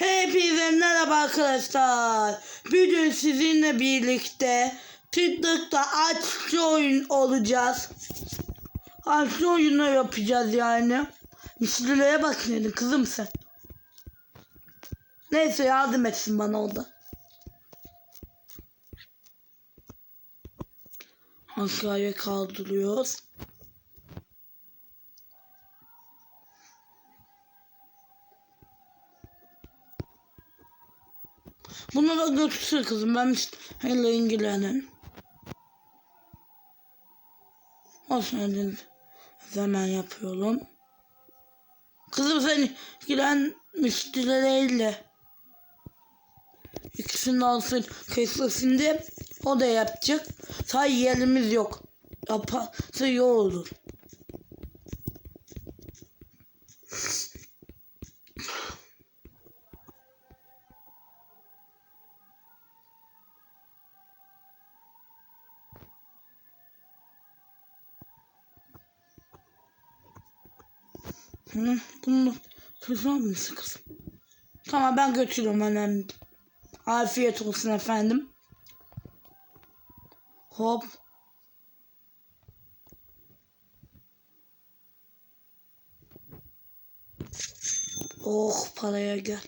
Hepinize merhaba arkadaşlar. Bugün sizinle birlikte TikTok'ta açlı oyun olacağız. Açlı oyunlar yapacağız yani. Misillere bak dedin kızım sen. Neyse yardım etsin bana o da. Aşağıya kaldırıyoruz. Bunu da götürsün kızım. Ben hele ilgilenin. Hoş geldiniz. Hemen yapıyorum. Kızım sen ilgilen müşterileriyle. İkisini alsın kesesinde o da yapacak. Sadece yerimiz yok. Yaparsa iyi olur. Hı, bunu kızar mısın kızım? Tamam ben götürüyorum önemli. Afiyet olsun efendim. Hop. Oh paraya gel.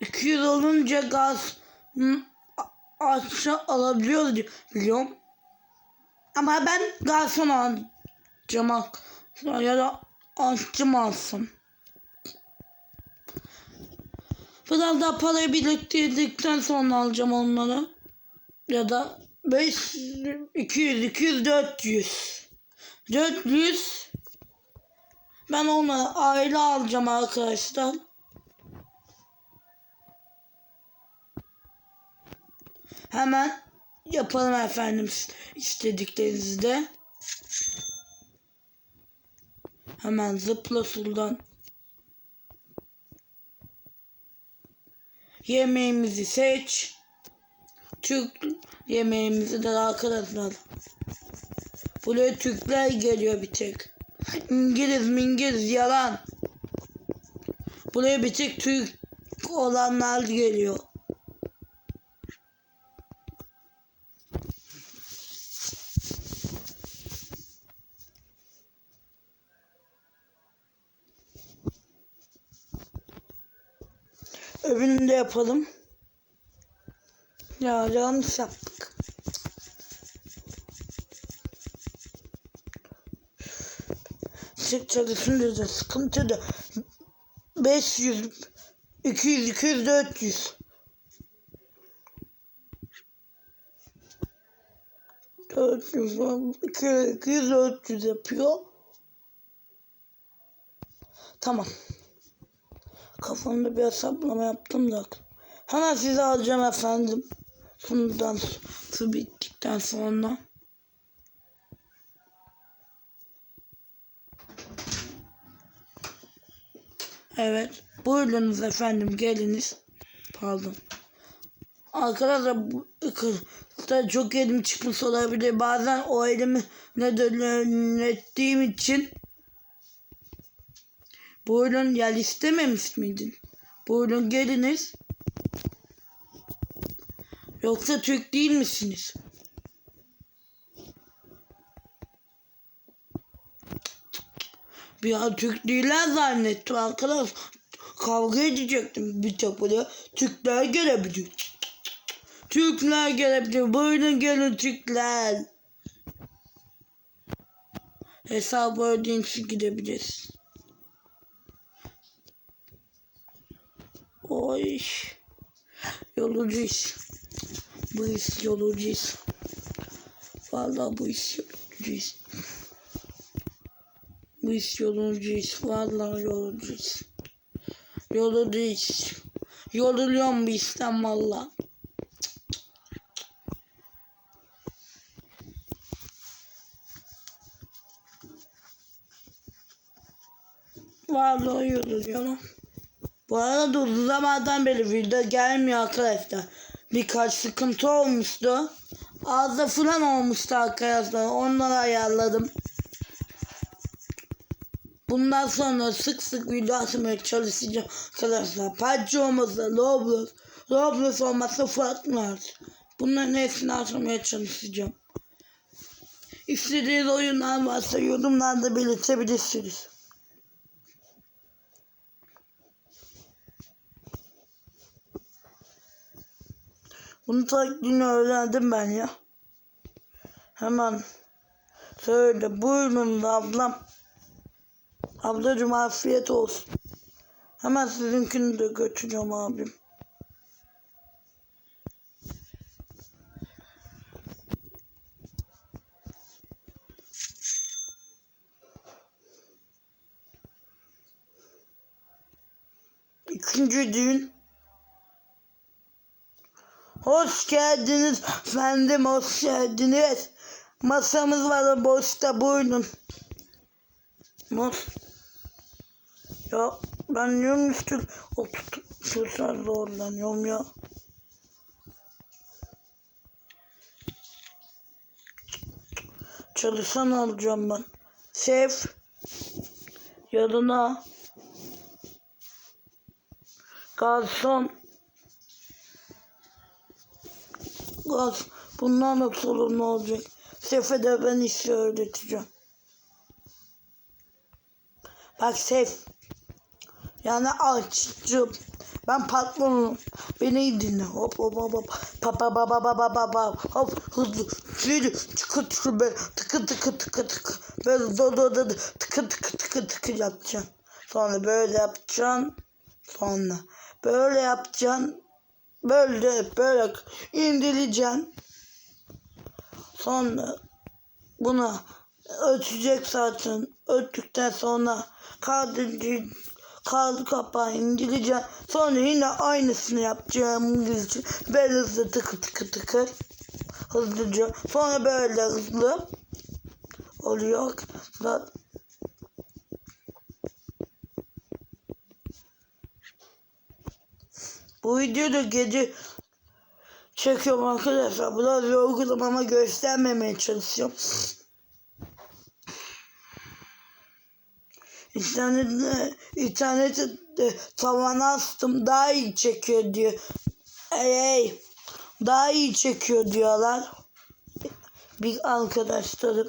200 olunca gaz aşağı alabiliyoruz biliyorum. Ama ben garson alacağım ya da aşçı mı alsın? Biraz daha parayı biriktirdikten sonra alacağım onları. Ya da 5, 200, 200, 400. 400. Ben onları aile alacağım arkadaşlar. Hemen yapalım efendim istediklerinizi de. Hemen zıpla suldan. Yemeğimizi seç. Türk yemeğimizi de arkadaşlar. Buraya Türkler geliyor bir tek. İngiliz mingiliz yalan. Buraya bir tek Türk olanlar geliyor. Öbürünü de yapalım. Ya yanlış yaptık. Sık çalışınca da sıkıntı da 500 200 200 400 400 200 200 400 yapıyor. Tamam. Kafamda bir hesaplama yaptım da. Hemen size alacağım efendim. Bundan su bittikten sonra. Evet. Buyurunuz efendim geliniz. Pardon. Arkadaşlar bu kızda çok elim çıkmış olabilir. Bazen o elimi ne yönettiğim için Buyurun yer istememiş miydin? Buyurun geliniz. Yoksa Türk değil misiniz? Bir an Türk değiller zannettim arkadaş. Kavga edecektim bir tek. Türkler gelebilir. Türkler gelebilir. Buyurun gelin Türkler. Hesabı ödeyin gidebiliriz. Oy. Yolcuyuz. Bu iş yolcuyuz. Vallahi bu iş yolcuyuz. Bu iş yolcuyuz. Vallahi yolcuyuz. Yolcuyuz. Yoruluyorum bir işten valla. Vallahi yoruluyorum. Bu arada uzun zamandan beri video gelmiyor arkadaşlar. Birkaç sıkıntı olmuştu. Ağızda falan olmuştu arkadaşlar. Onları ayarladım. Bundan sonra sık sık video atmaya çalışacağım arkadaşlar. PUBG olmasa Roblox, Roblox olmasa Fortnite. Bunların hepsini atmaya çalışacağım. İstediğiniz oyunlar varsa yorumlarda belirtebilirsiniz. Bunu taktiğini öğrendim ben ya. Hemen söyle buyurun ablam. Ablacım afiyet olsun. Hemen sizinkini de götüreceğim abim. İkinci düğün. Hoş geldiniz efendim, hoş geldiniz. Masamız var boşta, buyurun. Mas. Ya ben üstü oturtmuşlar zorlanıyorum ya. Çalışan alacağım ben. Şef. Yanına. Garson. Gaz. Bundan da sorun olacak. Şefe de ben işi öğreteceğim. Bak Sef. Yani açcım. Ben patronum. Beni iyi dinle. Hop hop hop hop. Pa pa pa pa pa pa pa pa. Hop hızlı. Şöyle tıkı tıkı böyle tıkı tıkı tıkı tıkı. Böyle do do do do. tıkı tıkı tıkı tıkı yapacaksın. Sonra böyle yapacaksın. Sonra böyle yapacaksın. Böyle böyle indireceksin. Sonra buna ötecek zaten. Öttükten sonra kaldırıcı kaldı kapağı indireceğim. Sonra yine aynısını yapacağım İngilizce. Böyle hızlı tıkı tıkı tıkı. Hızlıca. Sonra böyle hızlı oluyor. Zaten Bu videoda gece çekiyorum arkadaşlar. Biraz yorgunum ama göstermemeye çalışıyorum. İnternette, internette tavana astım daha iyi çekiyor diyor. Ey ey daha iyi çekiyor diyorlar. Bir arkadaşlarım.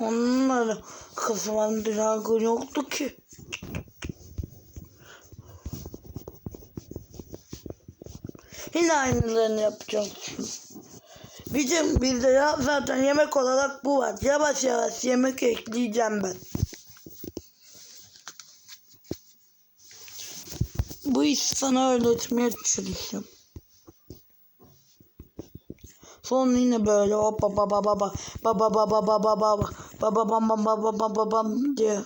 Onları kısmandıran yoktu ki. Yine aynılarını yapacağım. Bizim bizde ya zaten yemek olarak bu var. Yavaş yavaş yemek ekleyeceğim ben. Bu işi sana öğretmeye çalışıyorum. Sonra yine böyle hop baba baba baba baba baba baba baba baba bam bam baba baba bam diye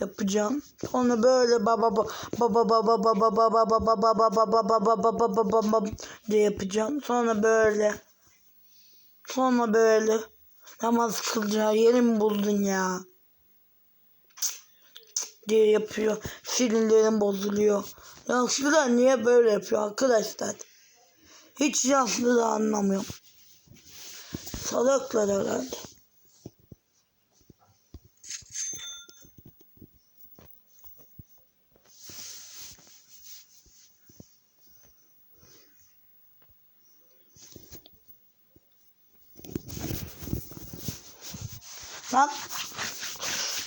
yapacağım. Sonra böyle baba baba baba baba baba baba baba baba baba baba baba baba diye yapacağım. Sonra böyle sonra böyle namaz kılacağı yerimi buldun ya diye yapıyor. Sinirlerim bozuluyor. Yaşlılar niye böyle yapıyor arkadaşlar? Hiç yaşlı da anlamıyorum. Salaklar herhalde. Lan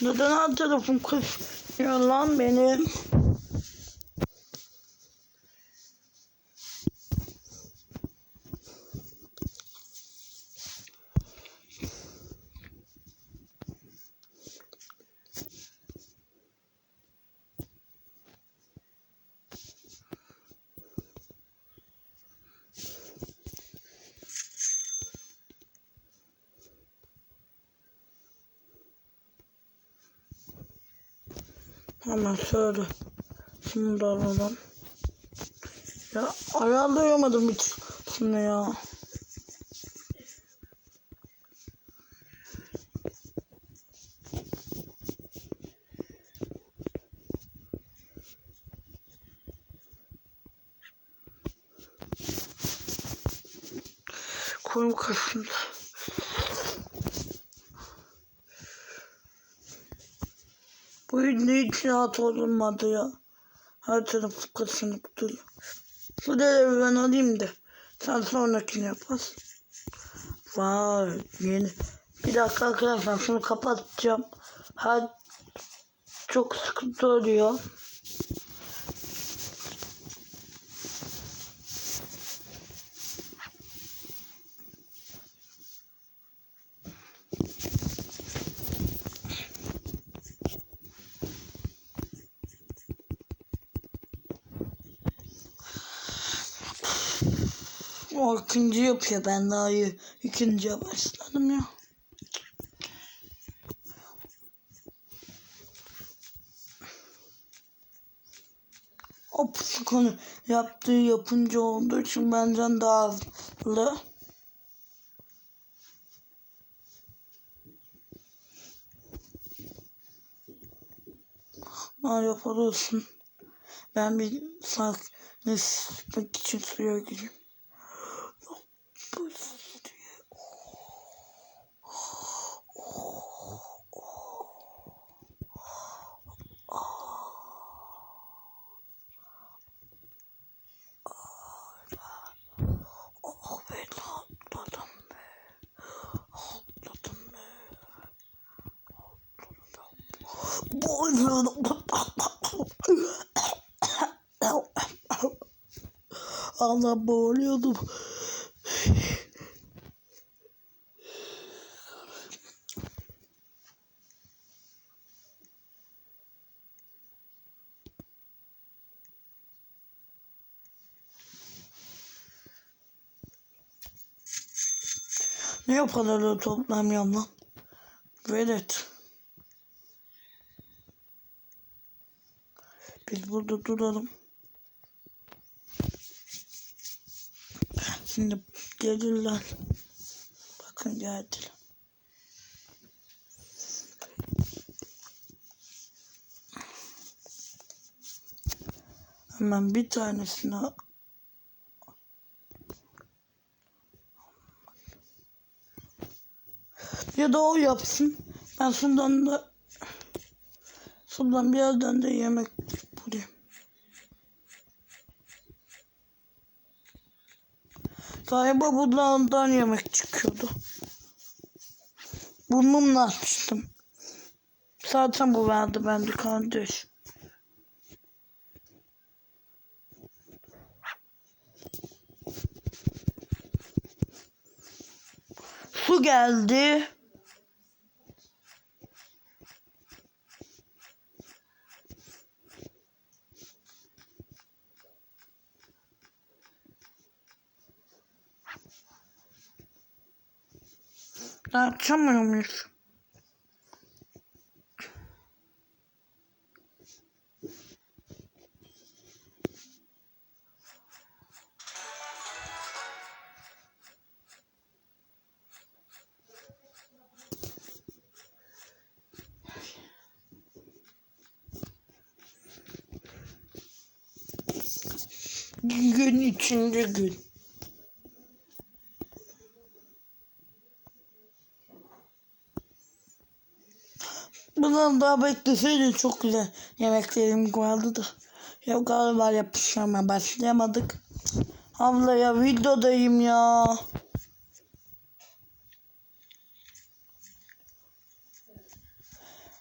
neden alt tarafım kışıyor lan benim? Hemen şöyle. Da alalım. Ya ayarlayamadım hiç şunu ya. Kolum kasıldı. Ne hiç rahat olmadı ya. Her tarafı kasınıp duruyor. Şu derevi ben alayım da. Sen sonrakini yaparsın. Vay yeni. Bir dakika arkadaşlar şunu kapatacağım. Her çok sıkıntı oluyor. O ikinci yapıyor ben daha iyi. ikinciye başladım ya. O konu yaptığı yapınca olduğu için benden daha hızlı. Ama yapabilirsin. Ben bir sakinleşmek için suya gireyim. Allah boğuluyordum. Ne yapalım toplamıyorum lan? Velet. Burada duralım. Şimdi gelirler. Bakın geldiler. Hemen bir tanesini ya da o yapsın. Ben şundan da şundan bir yerden de yemek Galiba bunlardan yemek çıkıyordu. Burnumla açtım. Zaten bu verdi bende kardeş. Su geldi. Daha açamıyor muyuz? Gün içinde gün. Bundan daha bekleseydi çok güzel yemeklerim vardı da. Ya galiba yapışmaya başlayamadık. Abla ya videodayım ya.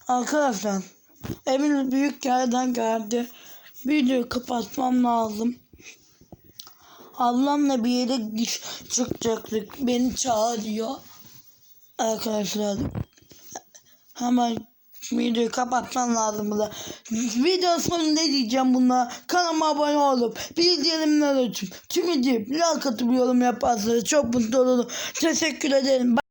Arkadaşlar Emin büyük yerden geldi. Videoyu kapatmam lazım. Ablamla bir yere çıkacaktık. Beni çağırıyor. Arkadaşlar hemen videoyu kapatmam lazım burada. Video sonu ne diyeceğim buna? Kanalıma abone olup bildirimler açıp tüm deyip like atıp yorum yaparsanız çok mutlu olurum. Teşekkür ederim.